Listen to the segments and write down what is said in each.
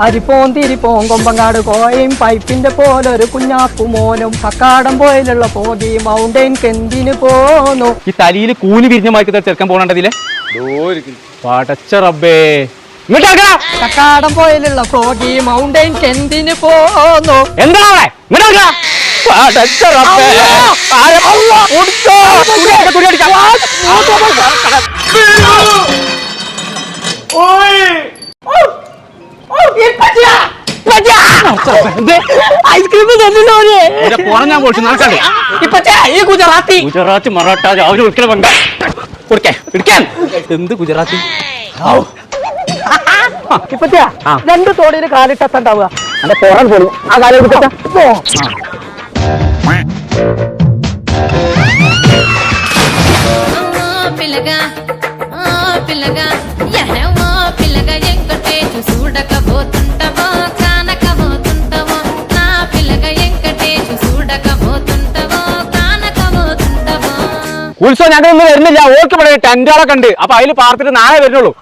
അരിപ്പോൻ തിരിപ്പോൻ കൊമ്പങ്ങാട് കോയയും പൈപ്പിന്റെ പോലൊരു കുഞ്ഞാപ്പു മോനും കക്കാടം പോയിലുള്ള പോകി മൗണ്ടൈൻ കെന്തിന് പോന്നു. ഈ തലയിൽ കൂലി വിരിഞ്ഞ മാറ്റി ചെറുക്കൻ പോണേ പടച്ച റബ്ബേ. കക്കാടം പോയിലുള്ള പോതി മൗണ്ടൈൻ കെന്തിന് പോന്നു. എന്താ. പടച്ച റബ്ബേ. ആരെ- ഐസ്ക്രീം ഞാൻ പൊളിച്ചു നടക്കണ്ടേ ഗുജറാത്തി. ഗുജറാത്ത് മറാഠ രാവിലെ ഒരിക്കലും വേണ്ട കൊടുക്കേ എടുക്കാൻ എന്ത് ഗുജറാത്തി? ഇപ്പച്ചേ രണ്ട് തോടിന് പുറം പോലും ആ കാലം ഉത്സവം ഞങ്ങൾ ഒന്നും വരുന്നില്ല. ഓർക്ക് ഇവിടെ ടെന്റുകളൊക്കെ ഉണ്ട്. അപ്പൊ അതിൽ പാർത്തിട്ട് നാളെ വരുന്നുള്ളൂ.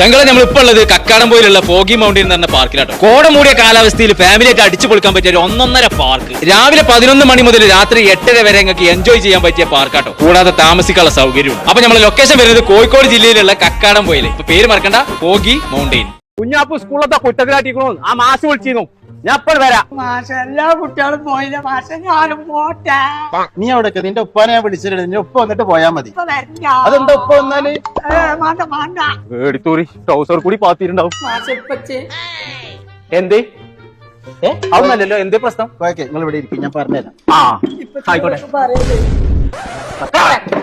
ചങ്കള നമ്മൾ ഇപ്പൊ ഉള്ളത് കക്കാടംപോയിലുള്ള ഫോഗി മൗണ്ടൻ എന്ന് പറഞ്ഞ പാർക്കിലാട്ടോ. കോട മൂടിയ കാലാവസ്ഥയിൽ ഫാമിലിയായിട്ട് അടിച്ചു പൊളിക്കാൻ പറ്റിയ ഒരു ഒന്നൊന്നര പാർക്ക്. രാവിലെ പതിനൊന്ന് മണി മുതൽ രാത്രി എട്ടര വരെ ഞങ്ങൾക്ക് എൻജോയ് ചെയ്യാൻ പറ്റിയ പാർക്കാട്ടോ. കൂടാതെ താമസിക്കാനുള്ള സൗകര്യവും. അപ്പൊ നമ്മൾ ലൊക്കേഷൻ വരുന്നത് കോഴിക്കോട് ജില്ലയിലുള്ള കക്കാടംപോയിൽ പേര് മറക്കണ്ട ഫോഗി മൗണ്ടെയിൻ കുഞ്ഞാപ്പു സ്കൂളത്തെ കുറ്റത്തിലാട്ടിക്കണോ ആ മാസം വിളിച്ചിരുന്നു. ഞാൻ അപ്പോൾ വരാം. മാഷ എല്ലാ കുട്ടികളും പോയില്ല മാഷ? ഞാനും പോട്ടെ. നീ അവിടെ നിന്റെ ഉപ്പാനെ ഞാൻ വിളിച്ചിട്ടുണ്ട്. നിന്റെ ഉപ്പ വന്നിട്ട് പോയാ മതി. ഇപ്പൊ വരില്ല. അതെന്താ ഉപ്പ വന്നാൽ? ഏ, വേണ്ട വേണ്ട. എടുത്തൂറി ട്രൗസർ കൂടി പാത്തിട്ടുണ്ടാവും മാഷ ഇപ്പച്ചേ എന്തേ? ഏ? അതൊന്നല്ലല്ലോ എന്തേ പ്രശ്നം? ഓക്കെ നിങ്ങൾ ഇവിടെ ഇരിക്കും ഞാൻ പറഞ്ഞുതരാം. ആ ആയിക്കോട്ടെ. പറയല്ലേ?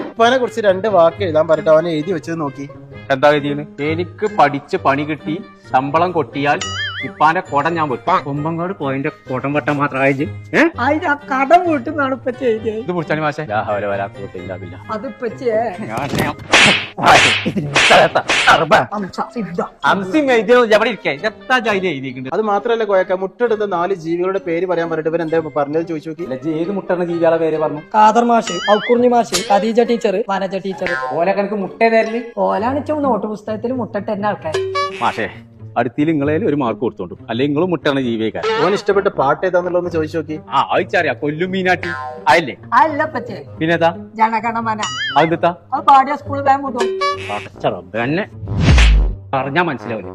ഉപ്പാനെ കുറിച്ച് രണ്ട് വാക്ക് എഴുതാൻ പറഞ്ഞിട്ട് അവനെ എഴുതി വെച്ചത് നോക്കി. എന്താ എഴുതിയത്? എനിക്ക് പഠിച്ച് പണി കിട്ടി ശമ്പളം കൊട്ടിയാൽ ഇപ്പാന്റെ കൊടം ഞാൻ വെക്കും കൊമ്പങ്ങാട് പോയിന്റെ കൊടം വെട്ടാൻ മാത്രമായി ആ കടം ഇപ്പൊ ചെയ്തത് ഇത് മാഷെ. അത് മാത്രല്ല കോയക്ക മുട്ടെടുത്ത നാല് ജീവികളുടെ പേര് പറയാൻ പറഞ്ഞിട്ട് ഇവൻ എന്താ പറഞ്ഞത് ചോദിച്ചു നോക്കി. ഏത് മുട്ടണ ജീവികളെ പേര് പറഞ്ഞു? കാദർ മാഷ് ഔക്കുറിഞ്ഞി മാഷ് ഖദീജ ടീച്ചർ വനജ ടീച്ചർ ഓലെ കണക്ക് മുട്ടേ തരൽ. ഓലാണ് ചോ നോട്ട് പുസ്തകത്തിൽ മുട്ടിട്ട് തന്നെ ആൾക്കാർ മാഷേ അടുത്തിൽ നിങ്ങളെ ഒരു മാർക്ക് കൊടുത്തോണ്ടു. അല്ലെങ്കിൽ നിങ്ങളും മുട്ടാണ് ജീവിക്കാൻ ഓൻ ഇഷ്ടപ്പെട്ട പാട്ട് ഏതാന്നുള്ളതെന്ന് ചോദിച്ചു നോക്കി. ആ അയച്ചറിയാ കൊല്ലും മീനാട്ടി അല്ലേ അല്ല പച്ചേ പിന്നെതാ ജനഗണമന. അതെത്താ അത് പാടിയ തന്നെ. പറഞ്ഞാ മനസ്സിലാവില്ല.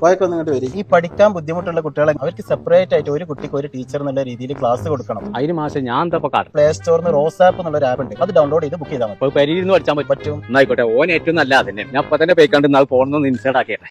കോയക്ക ഇങ്ങോട്ട് വരും. ഈ പഠിക്കാൻ ബുദ്ധിമുട്ടുള്ള കുട്ടികളെ അവർക്ക് സെപ്പറേറ്റ് ആയിട്ട് ഒരു കുട്ടിക്ക് ഒരു ടീച്ചർ എന്നുള്ള രീതിയിൽ ക്ലാസ് കൊടുക്കണം. അതിന് മാസം ഞാൻ എന്താ കാട്ടും പ്ലേ സ്റ്റോറിന് റോസ് ആപ്പ് എന്നുള്ള ഒരു ആപ്പ് ഉണ്ട്. അത് ഡൗൺലോഡ് ചെയ്ത് ബുക്ക് ചെയ്താൽ മതി. പരിയിരുന്ന് പറ്റും. എന്നായിക്കോട്ടെ ഓൻ ഏറ്റവും നല്ല അതന്നെ. ഞാൻ അപ്പൊ തന്നെ പോയിക്കാണ്ട് നാൾ പോകണമെന്ന് ഇൻസൈഡ് ആക്കിയട്ടെ.